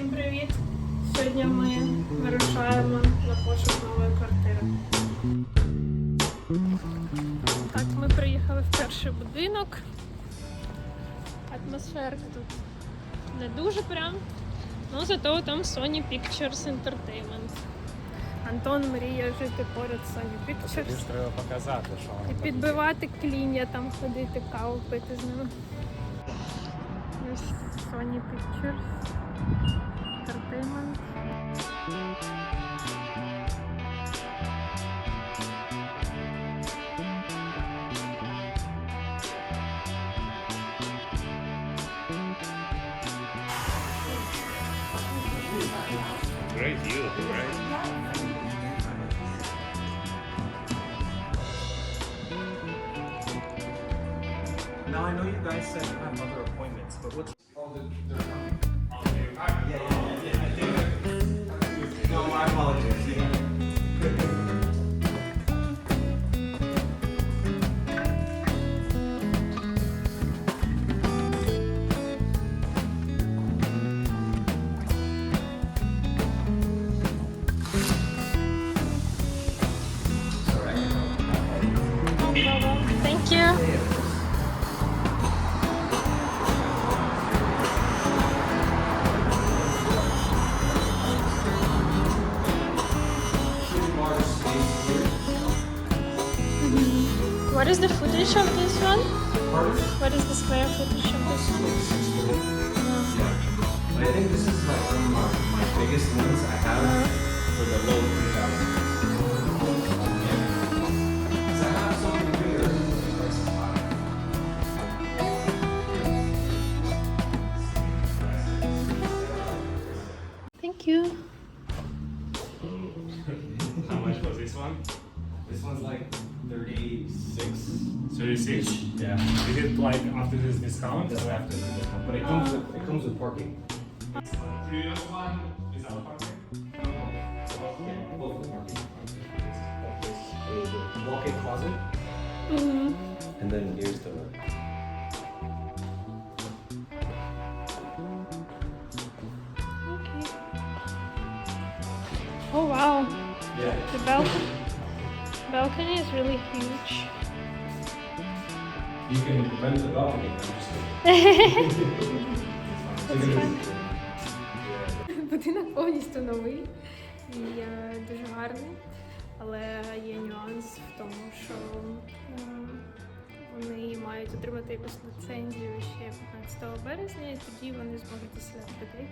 Всім привіт! Сьогодні ми вирушаємо на пошук нової квартири. Так, ми приїхали в перший будинок. Атмосферка тут не дуже прям, але зато там Sony Pictures Entertainment. Антон мріє жити поряд з Sony Тобі Pictures ж треба показати, що і воно там. підбивати клін'я, там ходити, каву пити з ними. Ось Sony Pictures Entertainment. Great view, right? Now I know you guys said you have other appointments, but what's oh the, they're footage of this one? What is the square footage of this one? I think this is like one of my, biggest ones I have uh-huh. for the low 3000. Yeah. Is it like after this discount? That's after the discount. But it comes with it comes with parking. Previous one is our parking? Yeah, both with parking. There's a walk-in closet, hmm and then here's the Okay. Oh wow, yeah. the balcony. Balcony is really huge. You can rent That's fun. Будинок повністю новий і е, дуже гарний, але є нюанс в тому, що е, вони мають отримати якусь ліцензію ще 15 березня, і тоді вони зможуть заселяти людей.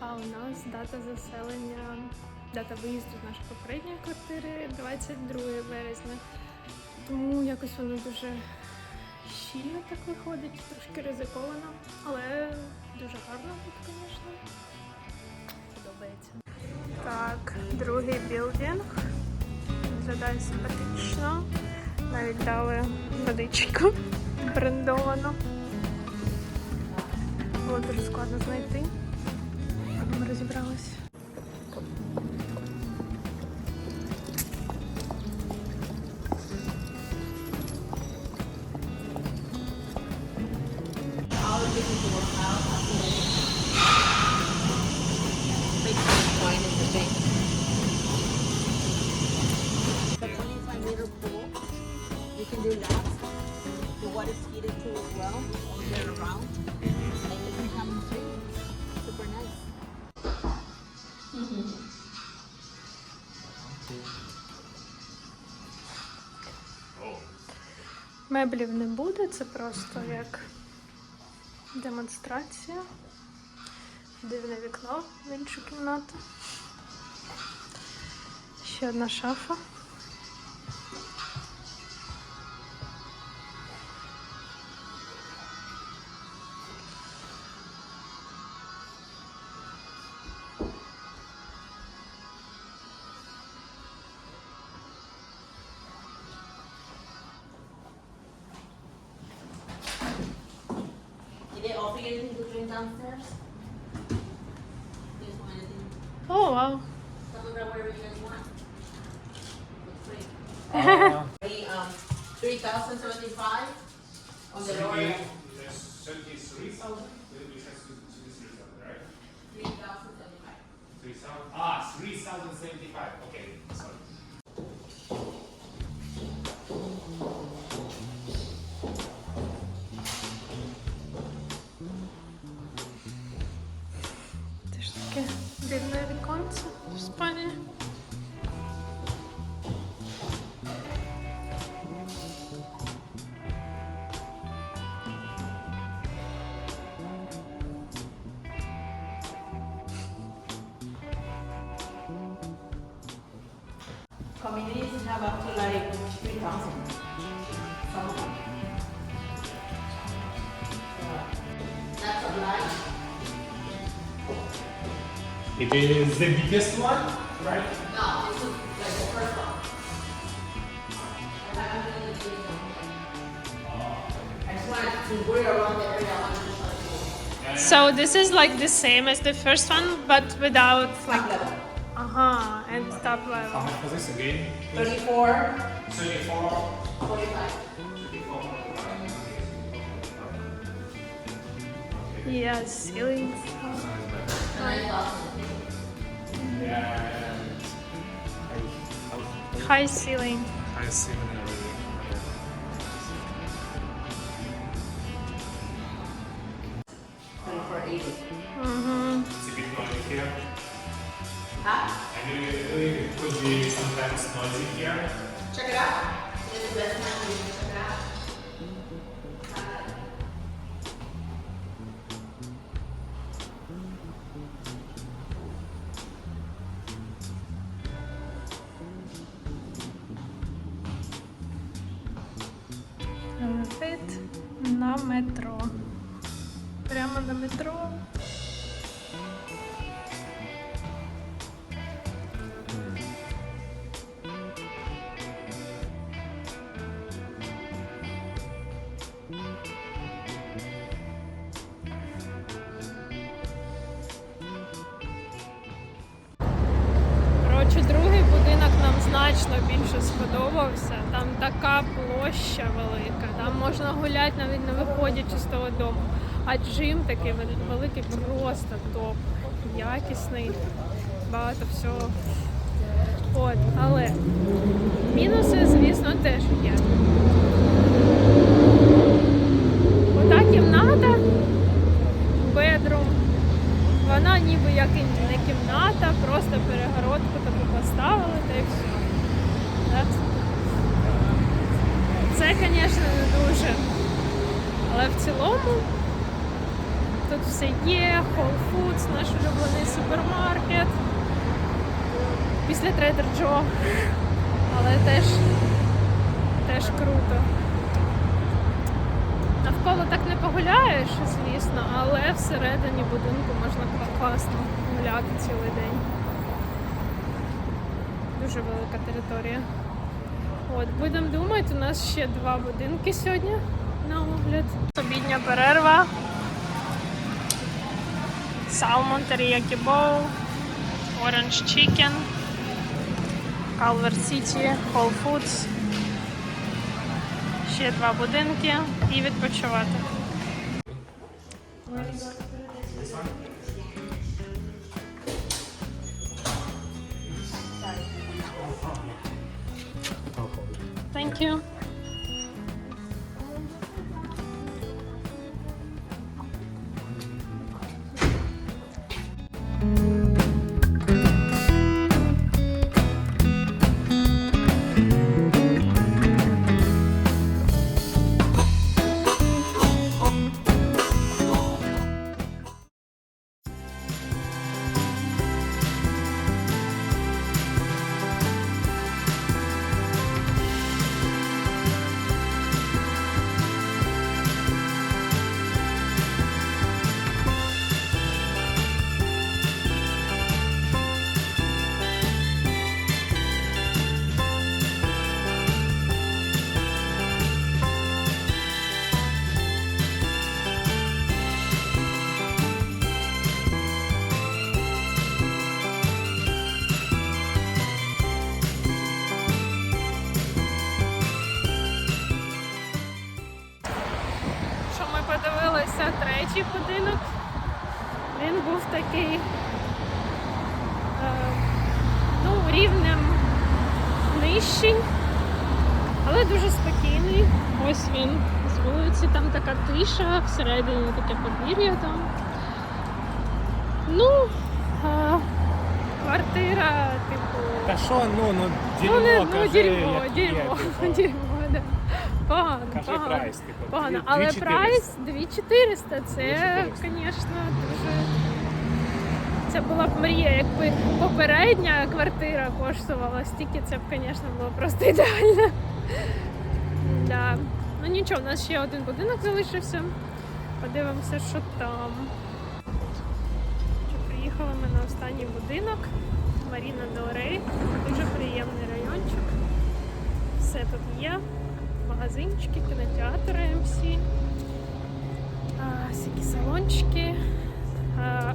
А у нас дата заселення, дата виїзду з нашої попередньої квартири 22 березня. Тому якось воно дуже щільно так виходить, трошки ризиковано, але дуже гарно тут, звісно. Подобається. Так, другий білдинг. Виглядає симпатично. Навіть дали водичку брендовану. Було дуже складно знайти. Але ми розібралися. Меблів не буде, це просто як демонстрація. Дивне вікно в іншу кімнату. Ще одна шафа. 3075. Okay, sorry. It is the biggest one, right? No, it's like the first one. So this is like the same as the first one, but without like uh huh and top level. How much was this again? Thirty-four. Thirty-four. Forty-five. Yes, ceilings. Nine thousand. Yeah. High ceiling. I see it already. Twenty-four eighty. Mm-hmm. It's a bit noisy here. Huh? And it, it could be sometimes noisy here. Check it out. This is the best time значно більше сподобався. Там така площа велика, там можна гуляти навіть не виходячи з того дому. А джим такий великий, просто топ, якісний, багато всього. От, але мінуси, звісно, теж є. Ота кімната, бедрум, вона ніби як і не кімната, просто перегородку таку поставили та й все. Так? Це, звісно, не дуже. Але в цілому тут все є, Whole Foods, наш улюблений супермаркет. Після Trader Joe. Але теж, теж круто. Навколо так не погуляєш, звісно, але всередині будинку можна класно гуляти цілий день. Дуже велика територія. От, будемо думати, у нас ще два будинки сьогодні на огляд. Обідня перерва. Salmon teriyaki bowl, orange chicken, Calvert City, Whole Foods. Ще два будинки і відпочивати. thank you. Нижчий, але дуже спокійний. Ось він з вулиці, там така тиша, всередині таке подвір'я там. Ну, а, квартира, типу. Та що, ну, ну, Ну, не, дерьмо, ну, кажи, дерьмо, як є, дерьмо, типу. дерьмо, да. Погано, Кажи погано. прайс, типу. Погано, дві- але 2400. прайс 2400, це, 2400. звісно, дуже. Це була б мрія, якби попередня квартира коштувала стільки, це б, звісно, було просто ідеально. Да. Ну нічого, у нас ще один будинок залишився. Подивимося, що там. Приїхали ми на останній будинок. Маріна Делрей. Дуже приємний райончик. Все тут є. Магазинчики, кінотеатри MC, а, всякі салончики.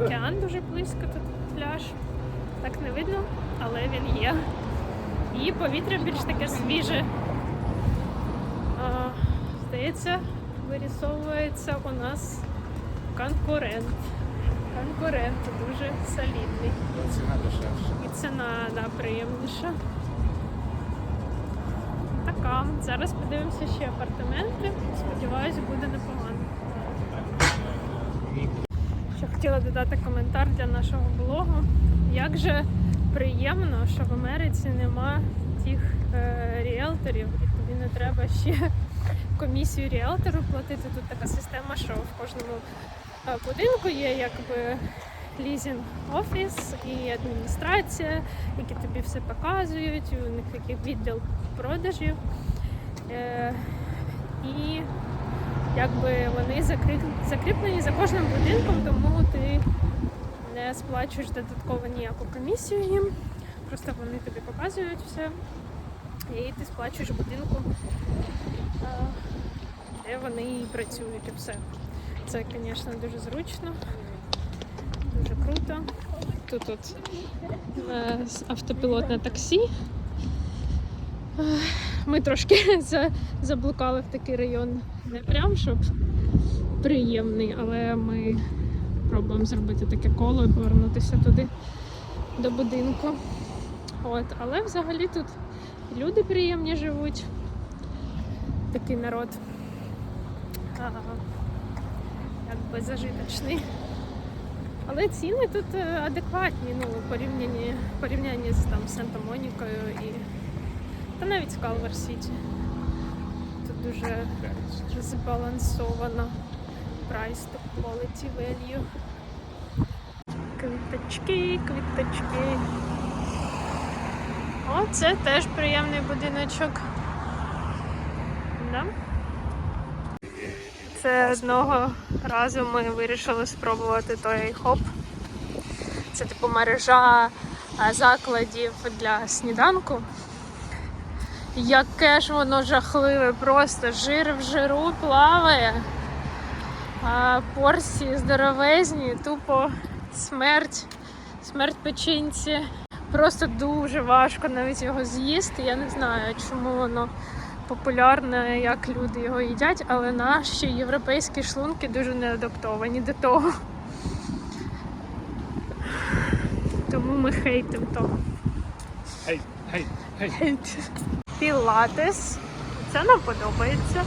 Океан дуже близько, тут пляж. Так не видно, але він є. І повітря більш таке свіже. А, здається, вирісовується у нас конкурент. Конкурент дуже солідний. Ціна дешевша. І ціна да, приємніша. Така. Зараз подивимося ще апартаменти. Сподіваюсь, буде непогано. Ще хотіла додати коментар для нашого блогу. Як же приємно, що в Америці нема тих е, ріелторів, і тобі не треба ще комісію ріелтору платити. Тут така система, що в кожному е, будинку є якби лізінг офіс і адміністрація, які тобі все показують, у них такий відділ продажів. Е, і якби вони закріп- закріплені за кожним будинком, тому ти не сплачуєш додатково ніяку комісію їм. Просто вони тобі показують все. І ти сплачуєш будинку, е, де вони і працюють і все. Це, звісно, дуже зручно, дуже круто. Тут от е, автопілотне таксі. Ми трошки заблукали в такий район. Не прям щоб приємний, але ми пробуємо зробити таке коло і повернутися туди до будинку. От, але взагалі тут люди приємні живуть. Такий народ. А, якби зажиточний. Але ціни тут е, адекватні, ну, порівнянні, порівнянні з там Санта-Монікою і та навіть з Калвер Сіті. Тут дуже збалансовано прайс to quality value. Квіточки, квіточки. О, це теж приємний будиночок. Да? Це одного разу ми вирішили спробувати той хоп. Це типу мережа закладів для сніданку. Яке ж воно жахливе, просто жир в жиру плаває. А порції здоровезні, тупо смерть, смерть печінці. Просто дуже важко навіть його з'їсти. Я не знаю, чому воно популярне, як люди його їдять, але наші європейські шлунки дуже не адаптовані до того. Тому ми хейтимо то. Гей, гей. Хейт. Пілатес. Це нам подобається.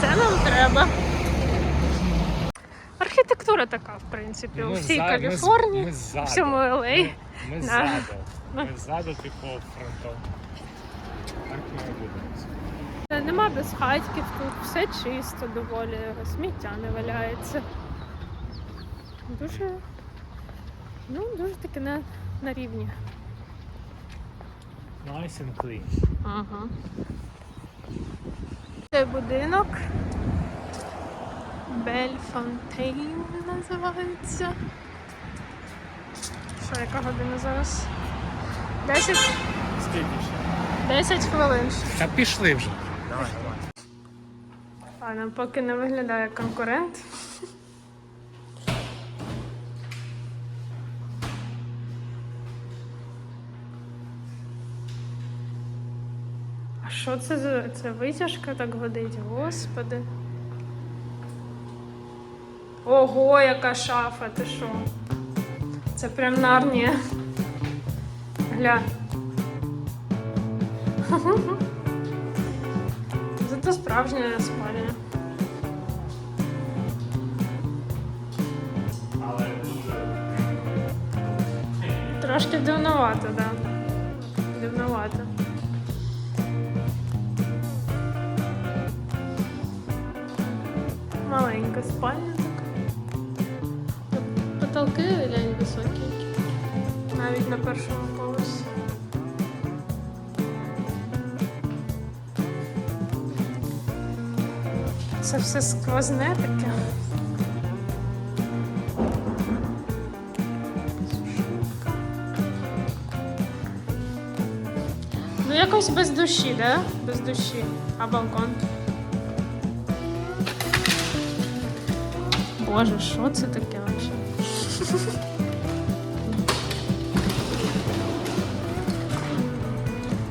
Це нам треба. Архітектура така, в принципі, у всій Каліфорнії, ззаду. всьому LA. Ми, ми Да. ззаду. Ми- ззаду, типу, фронтом. Так має бути. Нема безхатьків тут, все чисто доволі, сміття не валяється. Дуже, ну, дуже таки на, на рівні. Nice and clean. Ага. Це будинок. Бельфонтейн називається. Що, яка година зараз? 10, Скільки ще? 10 хвилин. ще. Та пішли вже. Давай, давай. Ладно, поки не виглядає конкурент. Що це за це витяжка так годить? Господи. Ого, яка шафа, ти що? Це прям нарнія. Гля. Зато справжня спальня. Трошки дивновато, так. Да. Маленька спальня така. Потолки глянь високі. Навіть на першому поверсі. Це все сквозне таке. Ну, якось без душі, да? Без душі. А балкон? Боже, що це таке взагалі?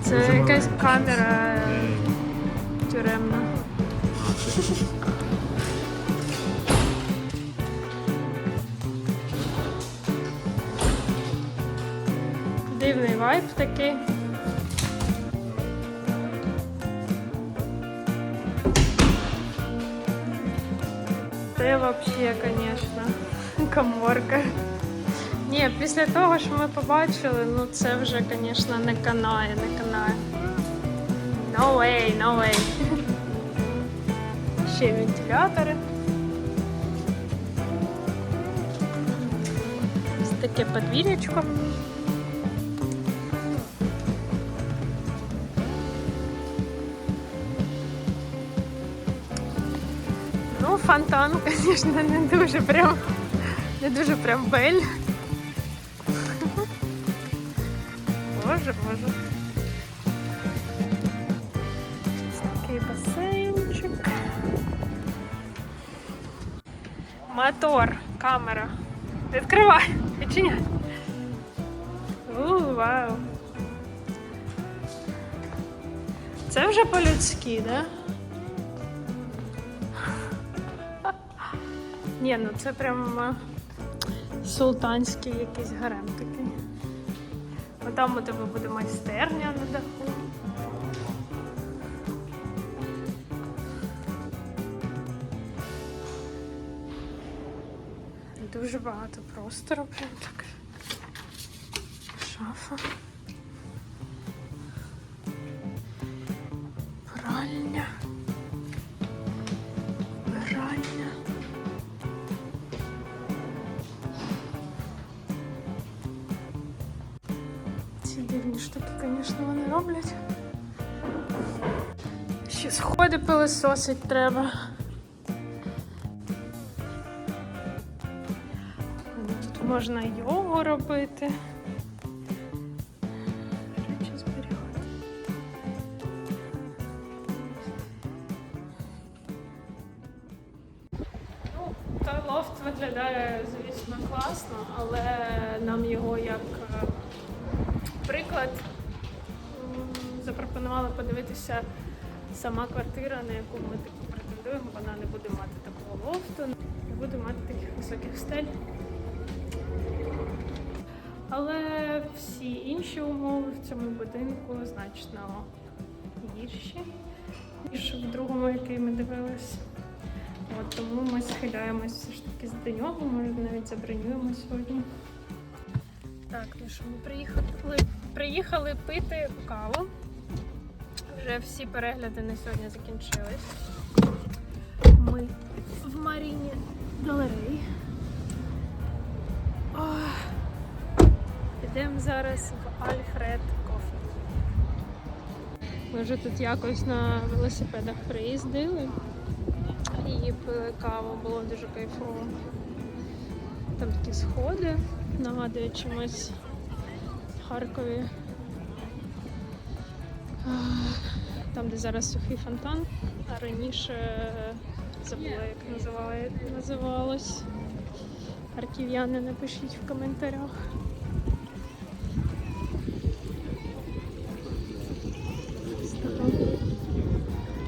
Це якась камера е, тюремна. Дивний вайб такий. Це вообще, конечно, коморка. Ні, після того, що ми побачили, ну це вже, звісно, не канає, не канає. No way, no way. Ще вентилятори. Ось таке подвір'ячко. Фонтан, звісно, не дуже прям, не дуже прям бель. Боже, боже. Такий басейнчик. Мотор, камера. Відкривай, відчиняй. У, вау. Це вже по-людськи, да? Ні, ну це прям е, султанський якийсь гарем такий. А там у тебе буде майстерня на даху. Дуже багато простору, прям так. Шафа. Ці дивні штуки, звісно, вони роблять. Ще сходи пилисосить треба. Тут можна йогу робити. Сама квартира, на яку ми таку претендуємо. Вона не буде мати такого лофту, не буде мати таких високих стель. Але всі інші умови в цьому будинку значно гірші, ніж в другому, який ми дивились. От тому ми схиляємось все ж таки до нього, може навіть забронюємо сьогодні. Так, ну що, ми приїхали, приїхали пити каву. Вже всі перегляди на сьогодні закінчились. Ми в Маріні галереї. Ох. Підемо зараз в Альфред Кофе. Ми вже тут якось на велосипедах приїздили і пили каву, було дуже кайфово. Там такі сходи, нагадує чимось Харкові. Там, де зараз сухий фонтан, а раніше забула, як називає, називалось. Харків'яни напишіть в коментарях.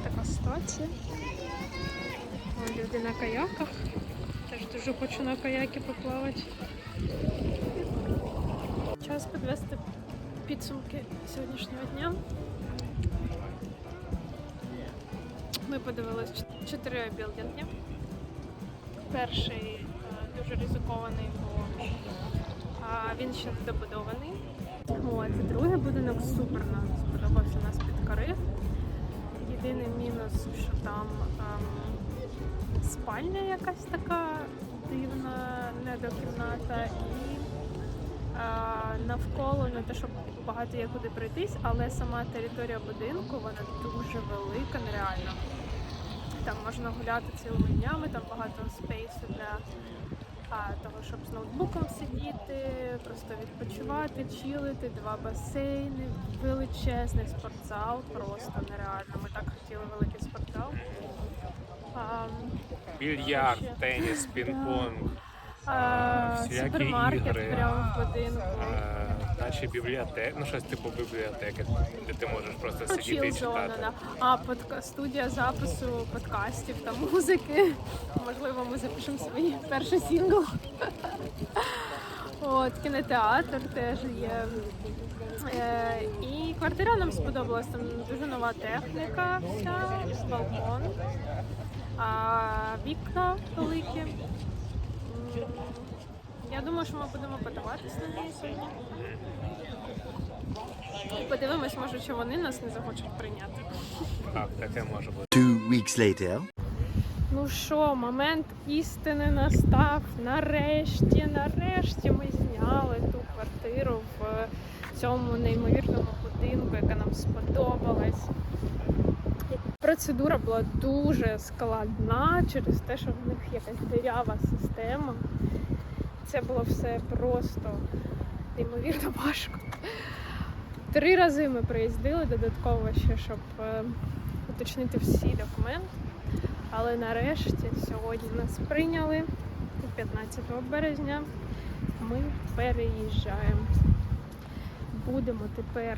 Така стація. Вон люди на каяках. Теж дуже хочу на каяки поплавати. Час підвести підсумки сьогоднішнього дня. Ми подивилися чотири білдинги. Перший е, дуже ризикований, бо він ще не добудований. От, другий будинок супер нам сподобався нас підкорив. Єдиний мінус, що там ем, спальня якась така дивна, недокімната і е, навколо не те, щоб багато є куди пройтись, але сама територія будинку вона дуже велика, нереально. Там можна гуляти цілими днями, там багато спейсу для а, того, щоб з ноутбуком сидіти, просто відпочивати, чилити, два басейни, величезний спортзал, просто нереально. Ми так хотіли великий спортзал. А, Більярд, Ще. теніс, пінг-понг, а, всілякі супермаркет ігри. прямо в будинку. е, наче бібліотека, ну щось типу бібліотеки, де ти можеш просто Ну, сидіти і читати. да. А подка... студія запису подкастів та музики. Можливо, ми запишемо свій перший сингл. От, кінотеатр теж є. Е, і квартира нам сподобалась. Там дуже нова техніка, вся, балкон, а, вікна великі. Я думаю, що ми будемо подаватись на неї сьогодні. І подивимось, може, чи вони нас не захочуть прийняти. Так, таке може бути. Two weeks later. Ну що, момент істини настав. Нарешті, нарешті ми зняли ту квартиру в цьому неймовірному будинку, яка нам сподобалась. Процедура була дуже складна через те, що в них якась дирява система. Це було все просто неймовірно важко. Три рази ми приїздили додатково ще, щоб е, уточнити всі документи. Але нарешті сьогодні нас прийняли 15 березня. Ми переїжджаємо. Будемо тепер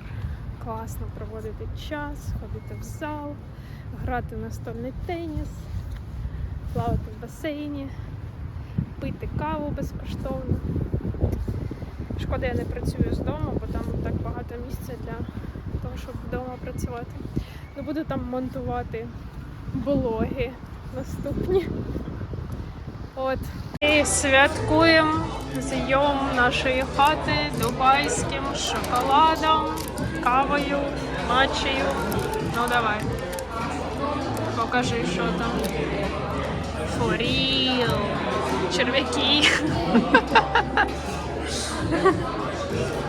класно проводити час, ходити в зал, грати в настольний теніс, плавати в басейні, пити каву безкоштовно. Шкода, я не працюю з дому, бо там так багато місця для того, щоб вдома працювати. Не буду там монтувати блоги наступні. От. І святкуємо зйом нашої хати дубайським шоколадом, кавою, матчею. Ну давай. Покажи, що там. Deixa eu ver aqui.